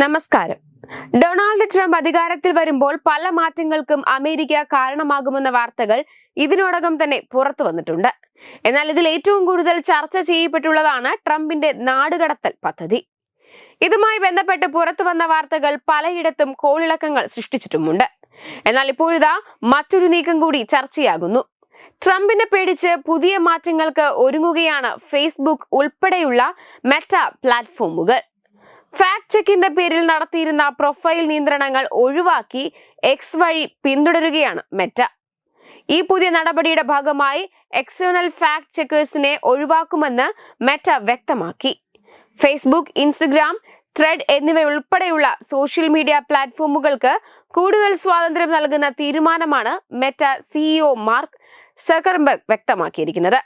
നമസ്കാരം. Donald Trump അധികാരത്തിൽ വരുമ്പോൾ പല മാറ്റങ്ങൾക്കും അമേരിക്ക കാരണമാകുമെന്ന വാർത്തകൾ ഇതിനോടകം തന്നെ പുറത്തു വന്നിട്ടുണ്ട്. എന്നാൽ ഇതിൽ ഏറ്റവും കൂടുതൽ ചർച്ച ചെയ്യപ്പെട്ടുള്ളതാണ് ട്രംപിന്റെ നാടുകടത്തൽ പദ്ധതി. ഇതുമായി ബന്ധപ്പെട്ട് പുറത്തു വന്ന വാർത്തകൾ പലയിടത്തും കോളിളക്കങ്ങൾ സൃഷ്ടിച്ചിട്ടുമുണ്ട്. എന്നാൽ ഇപ്പോഴിതാ മറ്റൊരു നീക്കം കൂടി ചർച്ചയാകുന്നു. ട്രംപിനെ പേടിച്ച് പുതിയ മാറ്റങ്ങൾക്ക് ഒരുങ്ങുകയാണ് ഫേസ്ബുക്ക് ഉൾപ്പെടെയുള്ള മെറ്റ പ്ലാറ്റ്ഫോമുകൾ. ഫാക്ട് ചെക്കിന്റെ പേരിൽ നടത്തിയിരുന്ന പ്രൊഫൈൽ നിയന്ത്രണങ്ങൾ ഒഴിവാക്കി എക്സ് വഴി പിന്തുടരുകയാണ് മെറ്റ ഈ പുതിയ നടപടിയുടെ ഭാഗമായി എക്സ്റ്റേണൽ ഫാക്ട് ചെക്കേഴ്സിനെ ഒഴിവാക്കുമെന്ന് മെറ്റ വ്യക്തമാക്കി. ഫേസ്ബുക്ക് ഇൻസ്റ്റഗ്രാം ത്രെഡ് എന്നിവയുൾപ്പെടെയുള്ള സോഷ്യൽ മീഡിയ പ്ലാറ്റ്ഫോമുകൾക്ക് കൂടുതൽ സ്വാതന്ത്ര്യം നൽകുന്ന തീരുമാനമാണ് മെറ്റ സിഇഒ മാർക്ക് സക്കർബർഗ് വ്യക്തമാക്കിയിരിക്കുന്നത്.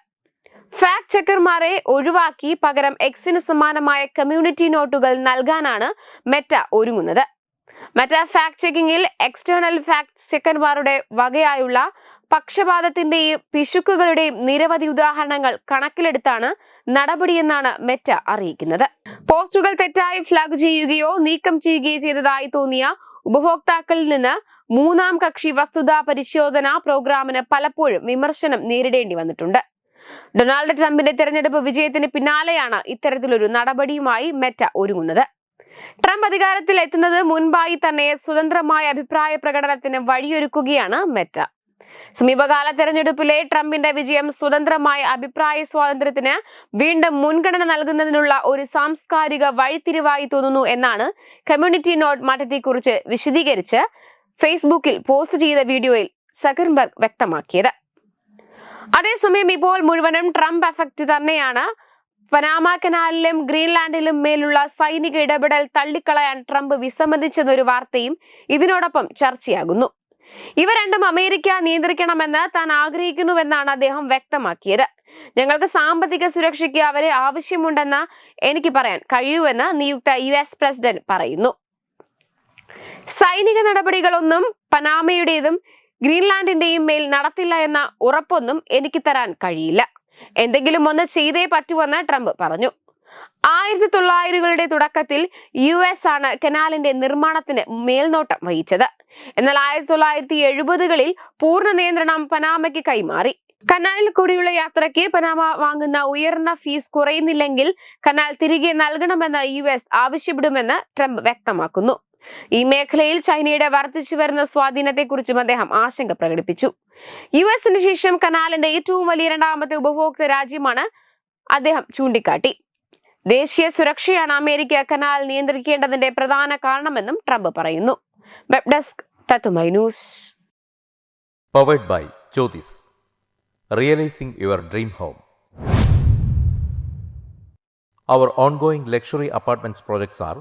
ഫാക്ട് ചെക്കർമാരെ ഒഴിവാക്കി പകരം എക്സിന് സമാനമായ കമ്മ്യൂണിറ്റി നോട്ടുകൾ നൽകാനാണ് മെറ്റ ഒരുങ്ങുന്നത്. മെറ്റ ഫാക്ട് ചെക്കിങ്ങിൽ എക്സ്റ്റേണൽ ഫാക്ട് ചെക്കർമാരുടെ വകയായുള്ള പക്ഷപാതത്തിന്റെയും പിശുക്കുകളുടെയും നിരവധി ഉദാഹരണങ്ങൾ കണക്കിലെടുത്താണ് നടപടിയെന്നാണ് മെറ്റ അറിയിക്കുന്നത്. പോസ്റ്റുകൾ തെറ്റായി ഫ്ലാഗ് ചെയ്യുകയോ നീക്കം ചെയ്യുകയോ ചെയ്തതായി തോന്നിയ ഉപഭോക്താക്കളിൽ നിന്ന് മൂന്നാം കക്ഷി വസ്തുതാ പരിശോധന പ്രോഗ്രാമിന് പലപ്പോഴും വിമർശനം നേരിടേണ്ടി വന്നിട്ടുണ്ട്. ഡൊണാൾഡ് ട്രംപിന്റെ തെരഞ്ഞെടുപ്പ് വിജയത്തിന് പിന്നാലെയാണ് ഇത്തരത്തിലൊരു നടപടിയുമായി മെറ്റ ഒരുങ്ങുന്നത്. ട്രംപ് അധികാരത്തിൽ എത്തുന്നത് മുൻപായി തന്നെ സ്വതന്ത്രമായ അഭിപ്രായ പ്രകടനത്തിന് വഴിയൊരുക്കുകയാണ് മെറ്റ. സമീപകാല തെരഞ്ഞെടുപ്പിലെ ട്രംപിന്റെ വിജയം സ്വതന്ത്രമായ അഭിപ്രായ സ്വാതന്ത്ര്യത്തിന് വീണ്ടും മുൻഗണന നൽകുന്നതിനുള്ള ഒരു സാംസ്കാരിക വഴിത്തിരിവായി തോന്നുന്നു എന്നാണ് കമ്മ്യൂണിറ്റി നോട്ട് മാറ്റത്തെക്കുറിച്ച് വിശദീകരിച്ച് ഫേസ്ബുക്കിൽ പോസ്റ്റ് ചെയ്ത വീഡിയോയിൽ സക്കർബർഗ് വ്യക്തമാക്കിയത്. അതേസമയം ഇപ്പോൾ മുഴുവനും ട്രംപ് എഫക്റ്റ് തന്നെയാണ്. പനാമ കനാലിലും ഗ്രീൻലാൻഡിലും മേലുള്ള സൈനിക ഇടപെടൽ തള്ളിക്കളയാൻ ട്രംപ് വിസമ്മതിച്ചെന്നൊരു വാർത്തയും ഇതിനോടൊപ്പം ചർച്ചയാകുന്നു. ഇവ രണ്ടും അമേരിക്ക നിയന്ത്രിക്കണമെന്ന് താൻ ആഗ്രഹിക്കുന്നുവെന്നാണ് അദ്ദേഹം വ്യക്തമാക്കിയത്. ഞങ്ങൾക്ക് സാമ്പത്തിക സുരക്ഷയ്ക്ക് അവരെ ആവശ്യമുണ്ടെന്ന് എനിക്ക് പറയാൻ കഴിയൂവെന്ന് നിയുക്ത യു എസ് പ്രസിഡന്റ് പറയുന്നു. സൈനിക നടപടികളൊന്നും പനാമയുടേതും ഗ്രീൻലാൻഡിന്റെയും മേൽ നടത്തില്ല എന്ന ഉറപ്പൊന്നും എനിക്ക് തരാൻ കഴിയില്ല. എന്തെങ്കിലും ഒന്ന് ചെയ്തേ പറ്റുമെന്ന് ട്രംപ് പറഞ്ഞു. ആയിരത്തി തൊള്ളായിരങ്ങളുടെ തുടക്കത്തിൽ യു എസ് ആണ് കനാലിന്റെ നിർമ്മാണത്തിന് മേൽനോട്ടം വഹിച്ചത്. എന്നാൽ ആയിരത്തി തൊള്ളായിരത്തി എഴുപതുകളിൽ പൂർണ നിയന്ത്രണം പനാമയ്ക്ക് കൈമാറി. കനാലിൽ കൂടിയുള്ള യാത്രയ്ക്ക് പനാമ വാങ്ങുന്ന ഉയർന്ന ഫീസ് കുറയുന്നില്ലെങ്കിൽ കനാൽ തിരികെ നൽകണമെന്ന് യു എസ് ആവശ്യപ്പെടുമെന്ന് ട്രംപ് വ്യക്തമാക്കുന്നു. ഈ മേഖലയിൽ ചൈനയുടെ വർദ്ധിച്ചു വരുന്ന സ്വാധീനത്തെക്കുറിച്ചും അദ്ദേഹം ആശങ്ക പ്രകടിപ്പിച്ചു. യു എസിന് ശേഷം കനാലിന്റെ ഏറ്റവും വലിയ രണ്ടാമത്തെ ഉപഭോക്തൃ രാജ്യമാണ് അദ്ദേഹം ചൂണ്ടിക്കാട്ടി. ദേശീയ സുരക്ഷയാണ് അമേരിക്ക കനാൽ നിയന്ത്രിക്കേണ്ടതിന്റെ പ്രധാന കാരണമെന്നും ട്രംപ് പറയുന്നു. Web desk news. Powered by Jyothis realising your dream home Our ongoing luxury apartments projects are